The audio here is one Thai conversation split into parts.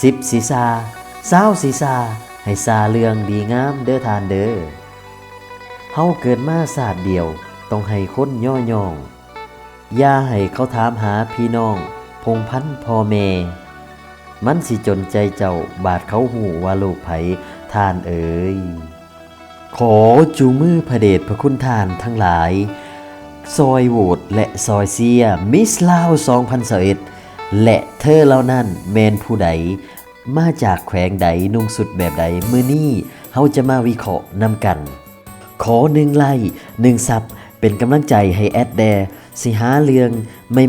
สิบสีซาเศร้าสีซาให้ซาเรื่องดีงามเด้อทานเด้อเฮาเกิดมาศาสตร์เดียว ต้องให้คนย่อย่อง อย่าให้เขาถามหาพี่น้อง พงพันธ์พ่อแม่มันสิจนใจเจ้าบาดเขาหูว่าลูกไผทานเอ๋ยขอจูมือพระเดชพระคุณทานทั้งหลาย ซอยโหวตและซอยเซียมิสลาว2021 และเธอเหล่านั้นแมนผู้ใด มาจากแขวงใดนุ่งสุดแบบใดมือนี้เฮาจะมาวิเคราะห์นำกัน ขอหนึ่งไลค์หนึ่งซับเป็นกำลังใจให้แอดแดสิหาเรื่อง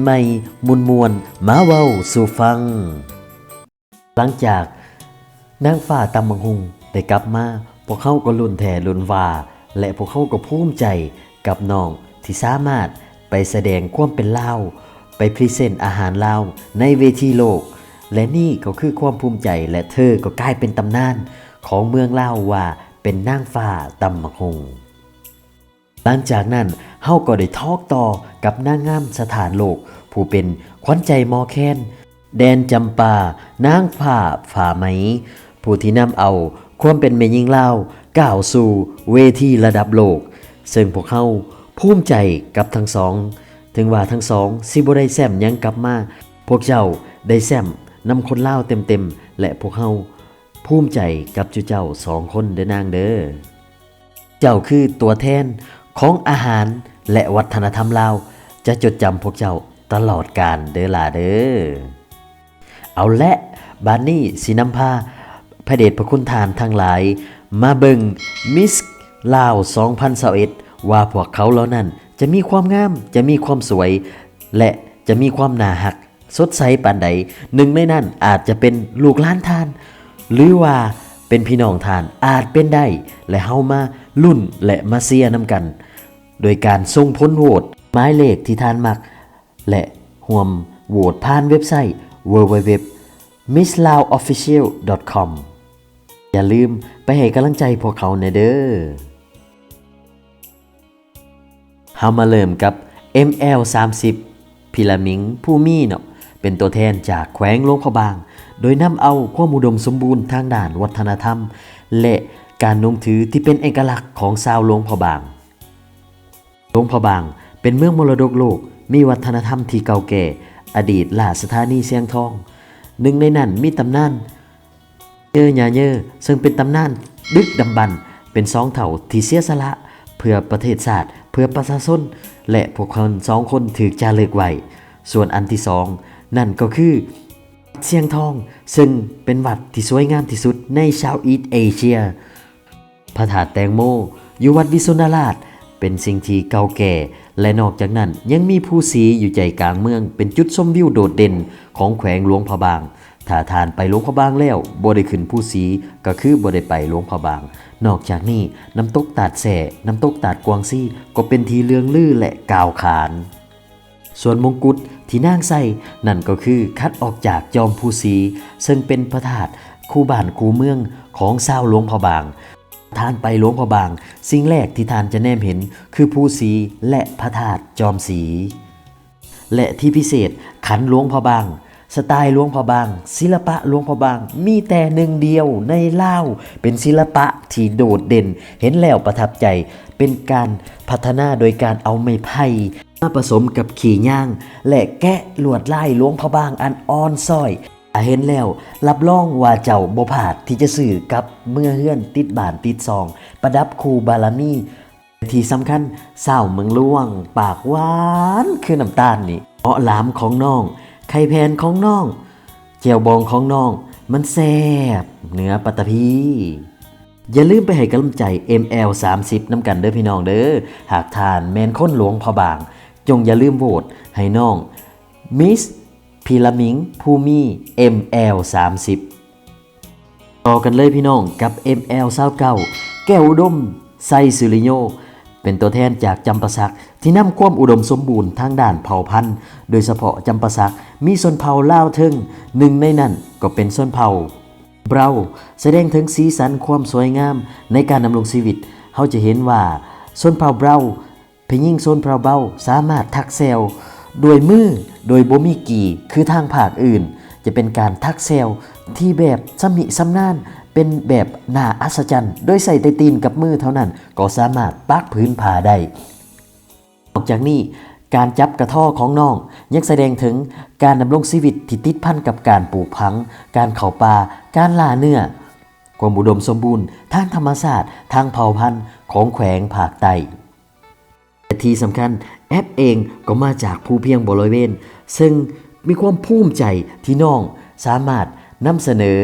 ใหม่ๆมวลมวลๆมาเว้าสู่ฟัง หลังจากนางฟ้าตำบังหุงได้กลับมาพวกเขาก็ลุ่นแทลุ่นว่าและพวกเขาก็ภูมิใจกับน้องที่สามารถไปแสดงความเป็นเล่า พรีเซนต์อาหารลาวในเวทีโลก และนี่ก็คือความภูมิใจและเธอก็กลายเป็นตำนานของเมืองลาวว่าเป็นนางฟ้าตำบักหงหลังจากนั้นเฮาก็ได้ทอกต่อกับนางงามสถานโลก ผู้เป็นขวัญใจมอแคนแดนจำปา นางผ้าฝ่าไหม ผู้ที่นำเอาความเป็นเมยิงลาวก้าวสู่เวทีระดับโลก ซึ่งพวกเขาภูมิใจกับทั้งสอง ถึงว่าทั้งสองสิบ่ได้แซมยังกลับมา พวกเจ้าได้แซมนำคนล่าเต็มๆ และพวกเขาภูมิใจกับจุเจ้าสองคนเด้อนางเด้อ เจ้าคือตัวแทนของอาหารและวัฒนธรรมลาว จะจดจำพวกเจ้าตลอดกาลเด้อล่ะเด้อ เอาและบานนี้สีน้ำพาพระเดชพระคุณทานทั้งหลาย มาเบิงมิสลาว 2021ว่าพวกเขาเหล่านั้น จะมีความงาม จะมีความสวย และจะมีความน่าหัก สดใสปานใดหนึ่งในนั้นอาจจะเป็นลูกล้านทาน หรือว่าเป็นพี่น้องทานอาจเป็นได้ และเฮามาลุ่นและมาเซียน้ำกัน โดยการส่งพ้นโหวตหมายเลขที่ทานมัก และห่วมโหวตผ่านเว็บไซต์ www misslaofficial.com อย่าลืมไปให้กำลังใจพวกเขาในเด้อามาเริ่มกับ ML30 พิลามิงผู้มีเนาะเป็นตัวแทนจากแขวงหลวงพบาง โดยนำเอาความอุดมสมบูรณ์ทางด้านวัฒนธรรม และการนงถือที่เป็นเอกลักษณ์ของชาวหลวงพบางหลวงพบางเป็นเมืองมรดกโลกมีวัฒนธรรมที่เก่าแก่ อดีตหลาสถานีเสียงทอง หนึ่งในนั้นมีตำนานเยอหยาเยอซึ่งเป็นตำนานดึกดำบรรพ์เป็นสองเถ่าที่เสียสละ เพื่อประเทศชาติ เพื่อประชาชนและพวกคนสองคนถือจารึกไว้ส่วนอันที่สองนั่นก็คือเสียงทอง ซึ่งเป็นวัดที่สวยงามที่สุดในชาวอีสเอเชีย พระธาตุแตงโมอยู่วัดวิสุนทราช เป็นสิ่งที่เก่าแก่ และนอกจากนั้นยังมีภูสีอยู่ใจกลางเมือง เป็นจุดชมวิวโดดเด่นของแขวงหลวงพระบาง ถ้าทานไปหลวงพระบางแล้วบ่ได้ขึ้นภูสีก็คือบ่ได้ไปหลวงพระบาง นอกจากนี้น้ำตกตาดแสน้ำตกตาดกวางซี่ก็เป็นทีเลืองลือและกาวขาน ส่วนมงกุฎที่นางใส่นั่นก็คือคัดออกจากจอมภูสีซึ่งเป็นพระธาตุคู่บ้านคู่เมืองของชาหลวงพระบางทานไปหลวงพระบาง สิ่งแรกที่ทานจะแนมเห็นคือภูสีและพระธาตุจอมสี และที่พิเศษขันหลวงพระบาง สไตล์หลวงพระบาง ศิลปะหลวงพระบาง มีแต่หนึ่งเดียวในเลาเป็นศิลปะที่โดดเด่น เห็นแล้วประทับใจ เป็นการพัฒนาโดยการเอาไม้ไผ่มาผสมกับขี่ย่าง และแกะลวดลายหลวงพระบางอันอ่อนซ้อยอาเห็นแล้ว รับรองว่าเจ้าบ่ผาดที่จะสื่อกับเมื่อเฮือนติดบานติดซอง ประดับคูบารมีที่สำคัญสาวเมืองล่วง ปากหวานคือน้ำตาลนี่เหาะหลามของน้อง ไข่แพนของน้อง เจียวบองของน้อง มันแซ่บเนื้อปัตตภีอย่าลืมไปให้กำลังใจ ML 30 น้ำกันเด้อพี่น้องเด้อ หากทานแมนค้นหลวงพอบาง จงอย่าลืมโหวตให้น้องมิสพีลามิงภูมิ ML 30 ต่อกันเลยพี่น้องกับ ML 29 แก้วดมไซซิลิโย เป็นตัวแทนจากจำปาสักที่นำความอุดมสมบูรณ์ทางด้านเผ่าพันธุ์ โดยเฉพาะจำปาสักมีชนเผ่าล่าวเทิงหนึ่งในนั้นก็เป็นชนเผ่าเบราแสดงถึงสีสันความสวยงามในการดำรงชีวิตเขาจะเห็นว่าชนเผ่าเบราเพยิ่งชนเผ่าเบราสามารถทักเซลโดยมือโดยโบมีกีคือทางภาคอื่น จะเป็นการทักเซลที่แบบสมิสำนาน เป็นแบบน่าอัศจรรย์โดยใส่แต่ตีนกับมือเท่านั้น ก็สามารถปักพื้นผาได้นอกจากนี้การจับกระท่อของน้องยังแสดงถึงการดำรงชีวิตที่ติดพันกับการปลูกพัง การเข่าป่า การล่าเนื้อ ความอุดมสมบูรณ์ทางธรรมศาสตร์ ทางเผ่าพันธุ์ของแขวงภาคใต้แต่ที่สำคัญแอปเองก็มาจากผู้เพียงบริเวณ ซึ่งมีความภูมิใจที่น้องสามารถนำเสนอ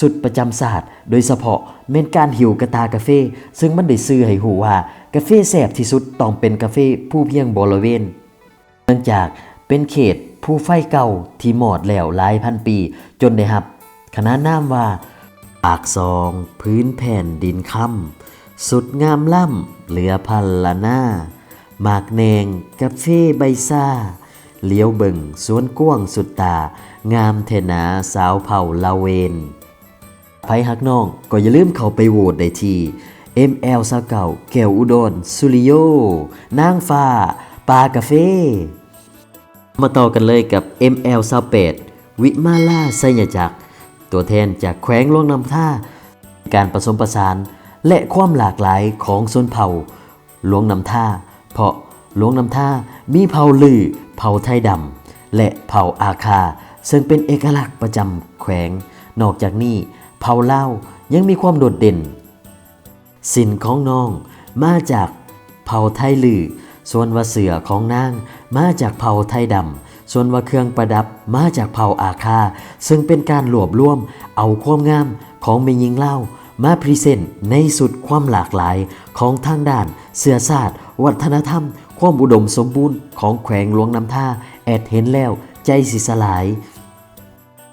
สุดประจำศาสตร์ โดยเฉพาะเม่นการหิวกระตากาเฟ่ซึ่งมันได้ซื้อให้หูว่ากาเฟ่แสบที่สุดต้องเป็นกาเฟ่ผู้เพียงบริเวณเนื่องจากเป็นเขตผู้ไฟเก่าที่หมอดแล้วหลายพันปี จนได้รับขนานามว่าปากซอง พื้นแผ่นดินค่ำสุดงามล่ำเหลือพันละหน้าหมากแนงกาเฟ่ใบซ่าเลี้ยวเบิ่งสวนกว้างสุดตา งามเทนาสาวเผ่าลาเวน ไพฮักน้อง ก็อย่าลืมเข้าไปโหวตได้ที่ ML ซาเก่าแก้วอุดรสุริโยนางฟ้าปากาเฟ่มาต่อกันเลยกับ ML ซาเปดวิมาล่าไสยจักรตัวแทนจากแขวงหลวงนำท่า การผสมผสานและความหลากหลายของชนเผ่าหลวงนำท่า เพราะหลวงนำท่ามีเผ่าลือ เผ่าไทยดำและเผ่าอาคา ซึ่งเป็นเอกลักษณ์ประจำแขวง นอกจากนี้ เผ่าเล่ายังมีความโดดเด่น สินของน้องมาจากเผ่าไทยลือ ส่วนว่าเสือของนางมาจากเผ่าไทยดำ ส่วนว่าเครื่องประดับมาจากเผ่าอาคา ซึ่งเป็นการรวบรวมเอาความงามของเมยิงเล่ามาพรีเซนต์ในสุดความหลากหลายของทางด้านเสื้อศาสตร์ วัฒนธรรม ความอุดมสมบูรณ์ของแขวงหลวงน้ำท่า แอดเห็นแล้วใจสิสลาย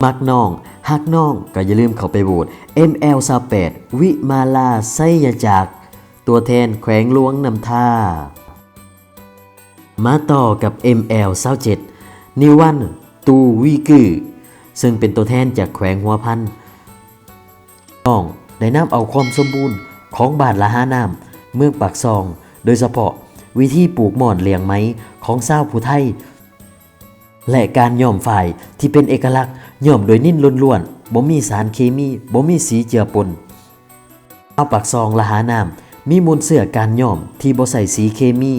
มักน้อง ฮักน้องก็อย่าลืมเข้าไปโหวต ML 28วิมาลาไสยจัก ตัวแทนแขวงหลวงนำท่า มาต่อกับ ML 27นิวัน ตูวีกือซึ่งเป็นตัวแทนจากแขวงหัวพันน้องได้นำเอาความสมบูรณ์ของบาทละหาน้ำเมืองปากซอง โดยเฉพาะวิธีปลูกหมอนเลียงไม้ของชาผู้ไทย และการย่อมฝ่ายที่เป็นเอกลักษณ์ ย่อมโดยนิ่นล้วนๆบ่มีสารเคมีบ่มีสีเจือปนเอาปักซองละหาน้ำมีมูลเสื้อการย่อมที่บ่ใส่สีเคมี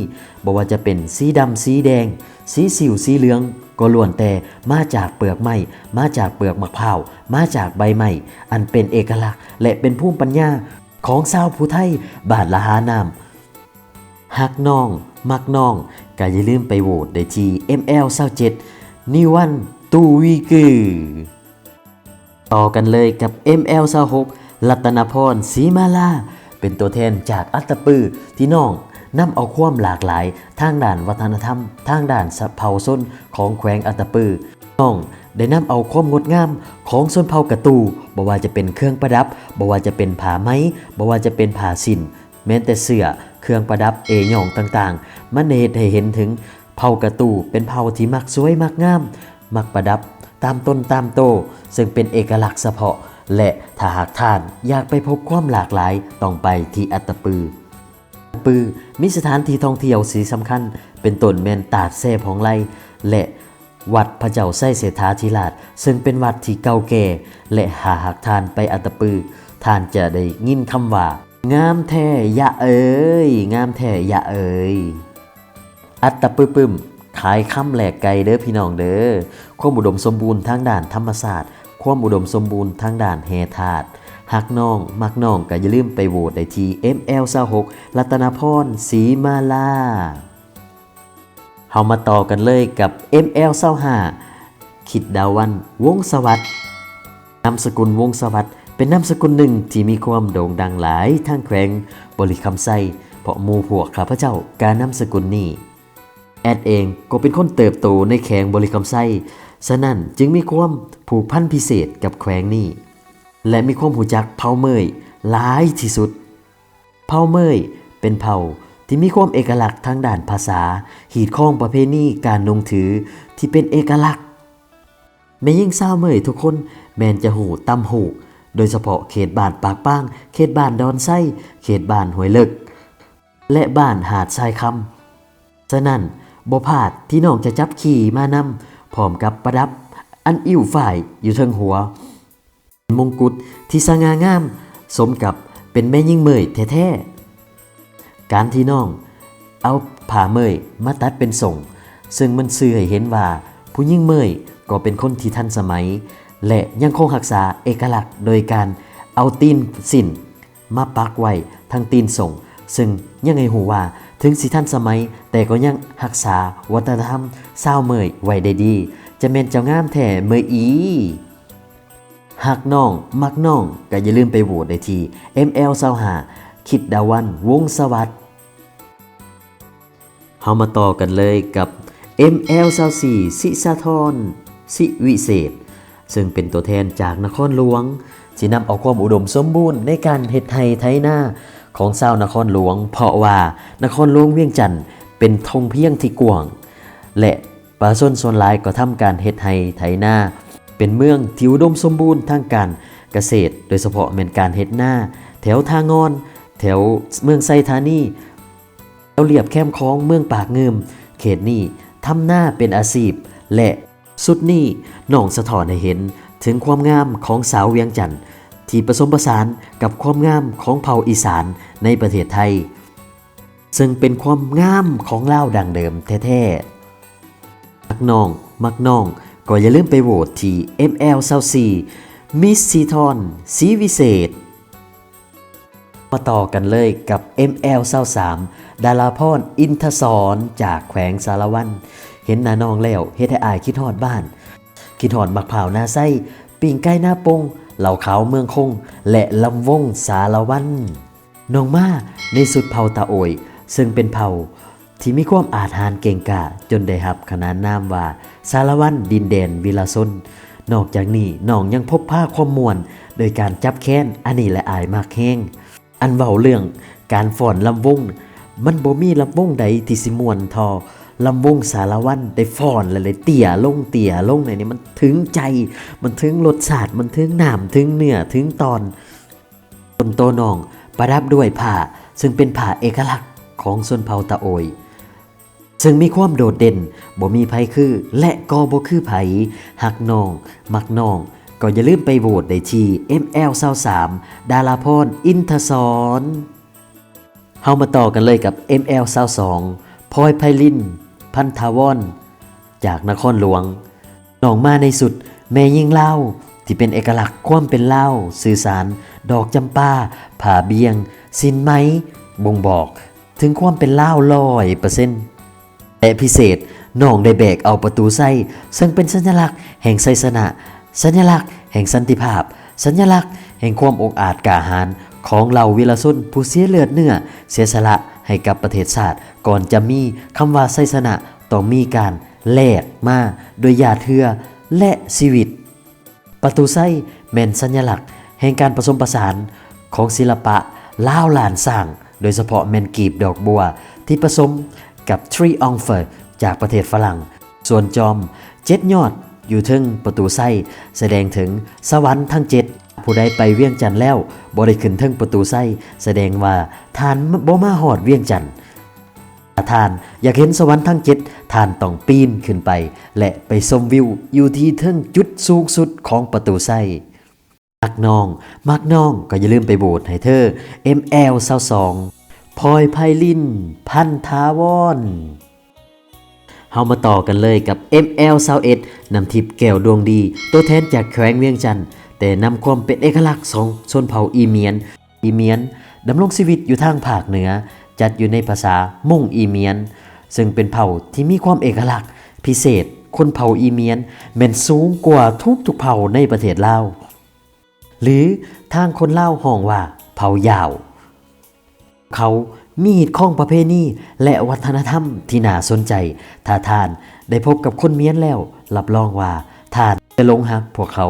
บ่ว่าจะเป็นสีดำสีแดง สีสิวสีเหลือง ก็ล้วนแต่มาจากเปลือกไม้มาจากเปลือกมะพร้าวมาจากใบไม้อันเป็นเอกลักษณ์ และเป็นภูมิปัญญาของชาวผู้ไทยบาทละหาน้ำฮักน้อง มักน้องก็อย่าลืมไปโหวตได้ที่ ML 27นิวัน ตูวีกือต่อกันเลยกับ ML 26รัตนพรศรีมาลา เป็นตัวแทนจากอัตตปือที่น้องนำเอาความหลากหลาย ทางด้านวัฒนธรรม ทางด้านสเผ่าส้นของแขวงอัตตปือน้องได้นำเอาความงดงามของชนเผ่ากระตูบ่ว่าจะเป็นเครื่องประดับบ่ว่าจะเป็นผ้าไหมบ่ว่าจะเป็นผ้าสินแม้แต่เสื้อเครื่องประดับเอหยองต่างๆ มันเฮ็ดให้เห็นถึงเผ่ากระตูเป็นเผ่าที่มักสวยมักงาม มักประดับ ตามต้นตามโต ซึ่งเป็นเอกลักษณ์เฉพาะ และถ้าหากท่านอยากไปพบความหลากหลายต้องไปที่อัตตปือปือมีสถานที่ท่องเที่ยวสีสำคัญ เป็นต้นแมนตาดแซ่ของไลและวัดพระเจ้าไส้เศรษฐาธิราช ซึ่งเป็นวัดที่เก่าแก่ และหาหากทานไปอัตปือ ท่านจะได้ยินคำว่า งามแท้ยะเอ๋ยงามแท้ยะเอ๋ยอัตปื้ปึ้ม ขายคำแหลกไกลเด้อพี่น้องเด้อความอุดมสมบูรณ์ทางด่านธรรมศาสตร์ความอุดมสมบูรณ์ทางด่านแฮธาตหักน้อง มักน้องก็อย่าลืมไปโหวตได้ที่ ML 26 รัตนพรศรีมาลาเฮามาต่อกันเลยกับ ML 25คิดดาวัน วงสวัสดิ์นามสกุลวงสวัสดิ์เป็นนามสกุลหนึ่งที่มีความโด่งดังหลายทางแขวงบริคำไซเพราะมู่พวกข้าพเจ้าการนามสกุลนี้ แอดเองก็เป็นคนเติบโตในแขวงบริคำไซฉะนั้นจึงมีความผูกพันพิเศษกับแขวงนี้ และมีความหูจักเผ่าเมยหลายที่สุด เผ่าเมยเป็นเผ่าที่มีความเอกลักษณ์ทางด้านภาษา หีดข้องประเพณีการนงถือที่เป็นเอกลักษณ์แม่ยิ่งเศร้าวเมยทุกคนแมนจะหูตำหูโดยเฉพาะเขตบ้านปากป้าง เขตบ้านดอนไส้ เขตบ้านห้วยเลิก และบ้านหาดทรายคำฉะนั้น บ่พลาดที่น้องจะจับขี่มานำพร้อมกับประดับอันอิ่วฝ่ายอยู่เทิงหัว มงกุฎที่สง่างาม สมกับเป็นแม่ยิ่งเมยแท้ๆ การที่น้อง เอาผ่าเมยมาตัดเป็นส่ง ซึ่งมันสื่อให้เห็นว่าผู้ยิ่งเมยก็เป็นคนที่ทันสมัย และยังคงรักษาเอกลักษณ์โดยการเอาตีนสินมาปักไว้ทางตีนส่ง ซึ่งยังไงหูว่า ถึงสิทันสมัย แต่ก็ยังรักษาวัฒนธรรมเศร้าเมยไว้ได้ดี จะเป็นเจ้างามแท้เมยอีหากน้อง มักน้อง ก็อย่าลืมไปโหวตได้ที่ ML 25คิดดาวันวงสวัสดิ์เฮามาต่อกันเลยกับ ML 24สิสาธรสิวิเศษ ซึ่งเป็นตัวแทนจากนครหลวงที่นำเอาความอุดมสมบูรณ์ในการเฮ็ดไทยไทยหน้า ของชานครหลวง เพราะว่านครหลวงเวียงจันทน์เป็นธงเพียงที่กว้าง และประชาชนส่วนหลายก็ทำการเฮ็ดไทยไถนา เป็นเมืองที่อุดมสมบูรณ์ทางการเกษตร โดยเฉพาะแม่นการเฮ็ดหน้า แถวทางอน แถวเมืองไซธานีแถวเรียบแคมคองเมืองปากเงิม เขตนี้ทำหน้าเป็นอาชีพและสุดนี้น้องสะท้อนให้เห็นถึงความงามของสาวเวียงจันทน์ ที่ผสมผสานกับความงามของเผ่าอีสานในประเทศไทย ซึ่งเป็นความงามของเล่าดังเดิมแท้ๆมักน้อง มักน้อง ก็อย่าลืมไปโหวตที่ ML 24มิสซีทอนสีวิเศษ มาต่อกันเลยกับ ML 23ดาราพรอินทศรจากแขวงสารวัน เห็นหน้าน้องแล้วเฮ็ดให้อายคิดฮอดบ้าน คิดฮอดมักเผาหน้าไส้ ปิ่งไก่หน้าปง เหล่าเขาเมืองคง และลำวงสารวันนองมาในสุดเผ่าตาโอยซึ่งเป็นเผ่าที่มีความอาถรรพ์เก่งกาจนได้รับขนานนามว่าสารวันดินแดนวิลาซนนอกจากนี้น้องยังพบผ้าความมวลโดยการจับแค้นอันนี้และอายมากแห้ง อันเว้าเรื่องการฟ้อนลำวง มันบ่มีลำวงใดที่สิมวนทอ ลำวงสารวันได้ฟอนและเลยเตี่ยลงเตี่ยลงในนี้มันถึงใจ มันถึงรสชาติมันถึงหน้ำถึงเนื้อถึงตอนบนโตนองประดับด้วยผ้าซึ่งเป็นผ้าเอกลักษณ์ของชนเผ่าตะโอย ซึ่งมีความโดดเด่นบ่มีไผคือ และก็บ่คือไผหักนอง มักนอง ก็อย่าลืมไปโหวตได้ที่ ML 23 ดาราพรอินทศรเฮามาต่อกันเลยกับ ML 22 พลอยไพลิน พันธาวอนจากนครหลวงน้องมาในสุดแม่ยิ่งเล่าที่เป็นเอกลักษณ์ความเป็นเล่า สื่อสาร ดอกจำปาผ่าเบียง สินไหมบ่งบอก ถึงความเป็นเล่าลอยเปอร์เซ็นต์และพิเศษน้องได้แบกเอาประตูไส้ ซึ่งเป็นสัญลักษณ์แห่งไสสนะ สัญลักษณ์แห่งสันติภาพ สัญลักษณ์แห่งความอกอาจกาหาญของเหล่าวีรชนผู้เสียเลือดเนื้อเสียสละ ให้กับประเทศชาติก่อนจะมีคำว่าไสสนะต้องมีการแลกมาโดยยาเทือและชีวิต ประตูไส้แม่นสัญลักษณ์ แห่งการผสมผสานของศิลปะล่าวหลานสร้าง โดยเฉพาะแมนกีบดอกบัว ที่ผสมกับทรีองเฟอร์จากประเทศฝรั่ง ส่วนจอมเจ็ดยอดอยู่ทึงประตูไส้แสดงถึงสวรรค์ทั้งเจ็ด ผู้ใดไปเวียงจันทน์แล้วบ่ได้ขึ้นทึงประตูไส้แสดงว่าทานบ่มาหอดเวียงจันทน์ทานอยากเห็นสวรรค์ทั้งเจ็ดทานต้องปีนขึ้นไป และไปชมวิวอยู่ที่เทิงจุดสูงสุดของประตูไส้มักน้อง มักน้องก็อย่าลืมไปโบสให้เธอ ML 22พลอยไพลิน พันธาวอนเฮามาต่อกันเลยกับ ML 21นำทิพย์แก้วดวงดี ตัวแทนจากแขวงเวียงจันทน์ แต่นำความเป็นเอกลักษณ์ของชนเผ่าอีเมียน อีเมียนดำรงชีวิตอยู่ทางภาคเหนือ จัดอยู่ในภาษาม่งอีเมียน ซึ่งเป็นเผ่าที่มีความเอกลักษณ์ พิเศษ คนเผ่าอีเมียนแม่นสูงกว่าทุกทุกเผ่าในประเทศลาว หรือทางคนเล่าวห้องว่าเผ่ายาว เขามีดข้องประเพณีและวัฒนธรรมที่น่าสนใจ ถ้าทานได้พบกับคนเมียนแล้ว รับรองว่าทานจะหลงหักพวกเขา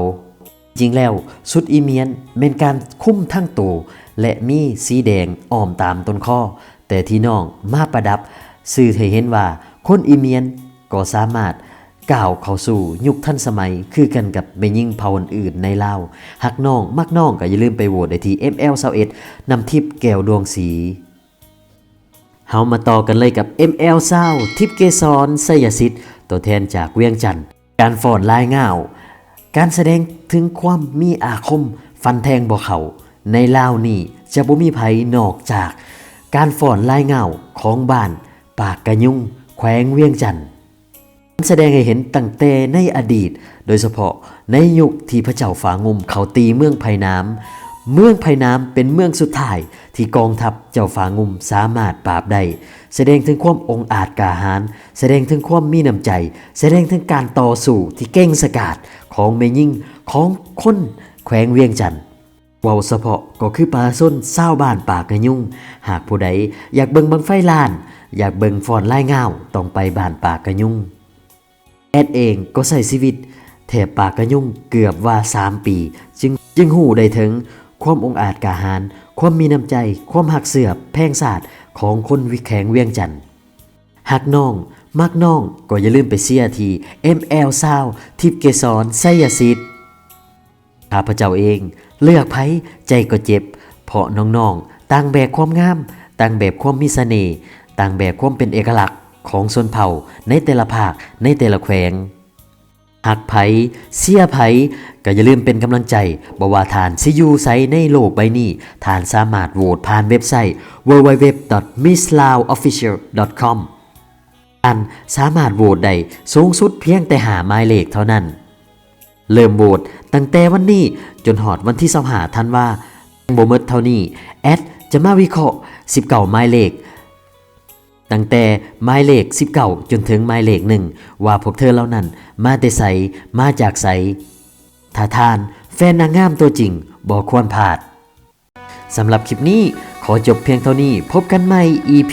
จริงแล้วสุดอีเมียนเป็นการคุ้มทั้งตัวและมีสีแดงอ้อมตามต้นข้อ แต่ที่น้องมาประดับสื่อให้เห็นว่าคนอีเมียนก็สามารถก้าวเข้าสู่ยุคทันสมัย คือกันกับแม่ยิ่งเผ่าอื่นในลาวหักน้อง มักน้องก็อย่าลืมไปโหวตได้ที่ ML21 นำทิพแก้วดวงสีเฮามาต่อกันเลยกับ ML เศร้าทิพเกษรสยสิทธิ์ตัวแทนจากเวียงจันทน์การฟอนลายง่าว การแสดงถึงความมีอาคมฟันแทงบ่เขาในลาวนี่จะบ่มีไผนอกจาก การฟ้อนลายเงาของบ้าน ปากกระยุงแขวงเวียงจันทน์แสดงให้เห็นตั้งแต่ในอดีต โดยเฉพาะในยุคที่พระเจ้าฝางุมเขาตีเมืองไผ่น้ำเมืองไผ่น้ำเป็นเมืองสุดท้ายที่กองทัพเจ้าฝางุมสามารถปราบได้แสดงถึงความองอาจกาหาญแสดงถึงความมีน้ำใจ แสดงถึงการต่อสู้ที่เก่งสกาด ของแม่ยิ่งของคนแขวงเวียงจันทน์เว้าเฉพาะก็คือปลาส้นเศร้าบ้านปากกระยุ่ง หากผู้ใดอยากเบิ่งบังไฟลาน อยากเบิ่งฟอนไล่เงาต้องไปบ้านปากกระยุ่ง แอดเองก็ใส่ชีวิตแถบปากกระยุ่งเกือบว่า 3 ปี จึงจึงหูได้ถึง ความองอาจกาหาร ความมีน้ำใจ ความหักเสือบแพงศาสตร์ของคนวิแข็งเวียงจันทน์หักน้อง มักน้องก็อย่าลืมไปเสียที ML ซาวทิพเกสรไสยสิทธิ์ข้าพเจ้าเอง เลือกไผใจก็เจ็บ เพราะน้องๆต่างแบบความงาม ต่างแบบความมีเสน่ห์ต่างแบบความเป็นเอกลักษณ์ของชนเผ่าในแต่ละภาคในแต่ละแขวงหักไผเสียไผก็อย่าลืมเป็นกำลังใจบ่ว่าทานซิยูไซในโลกใบนี้ทานสามารถโหวตผ่านเว็บไซต์ www.misslaofficial.com อันสามารถโหวตได้สูงสุดเพียงแต่หาหมายเลขเท่านั้น เริ่มโหวตตั้งแต่วันนี้จนหอดวันที่สหาทันว่าโบเมิดเท่านี้แอดจะมาวิเคราะห์19หมายเลข ตั้งแต่หมายเลข 19 จนถึงหมายเลขหนึ่งว่าพวกเธอเหล่านั้นมาแต่ใสมาจากใสถ้าทานแฟนนางงามตัวจริงบอกควรพลาดสำหรับคลิปนี้ขอจบเพียงเท่านี้พบกันใหม่ EP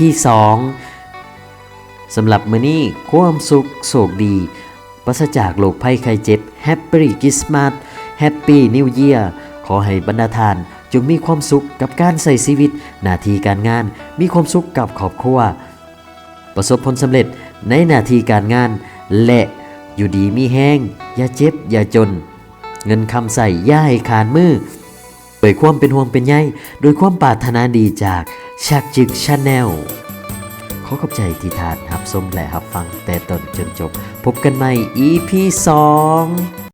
2 สำหรับมื้อนี้ความสุขโศกดีปราศจากโรคภัยไข้เจ็บ Happy Christmas Happy New Year ขอให้บรรดาทานจงมีความสุขกับการใส่ชีวิต หน้าที่การงาน มีความสุขกับครอบครัว ประสบผลสำเร็จในหน้าที่การงาน และอยู่ดีมีแห้ง อย่าเจ็บ อย่าจน เงินคำใส่ย่าให้ขาดมือโดยความเป็นห่วงเป็นใยโดยความปรารถนาดีจากชักจึกชาแนล อขอบใจที่ทานหับชมและหับฟังแต่ต้นจนจบ พบกันใหม่ EP 2